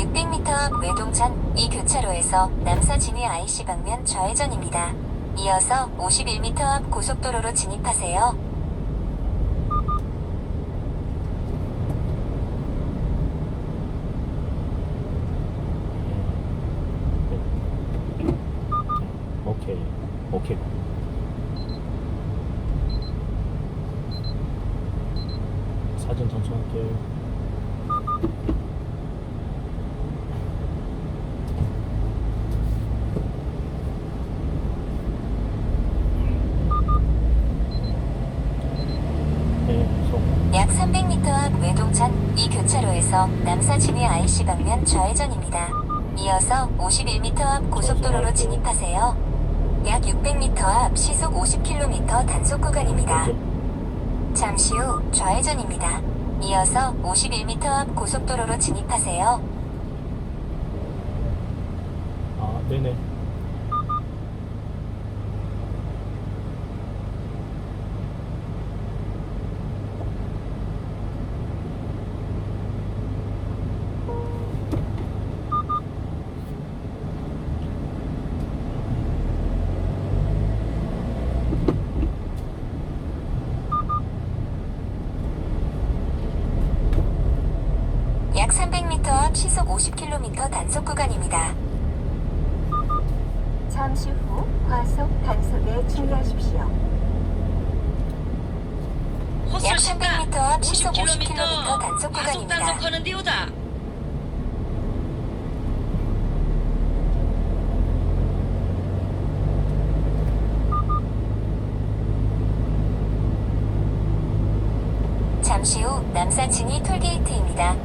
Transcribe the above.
앞 외동천 이 교차로에서 남사 진해 IC 방면 좌회전입니다. 이어서 51m 앞 고속도로로 진입하세요. 오케이 오케이 사진 전송할게요 네, 송. 약 300m 앞 외동천 이 교차로에서 남사 진해 IC 방면 좌회전입니다. 이어서 51m 앞 고속도로로 진입하세요. 약 600m 앞 시속 50km 단속 구간입니다. 잠시 후 좌회전입니다. 이어서 51m 앞 고속도로로 진입하세요. 아, 네네. 약 300m 앞 시속 50km 단속 구간입니다. 잠시 후 과속 단속에 주의하십시오. 약 호솔 신가 300m 앞 시속 50km 50km 단속 과속 구간입니다. 단속하는 데오다. 잠시 후 남산 진이 톨게이트입니다.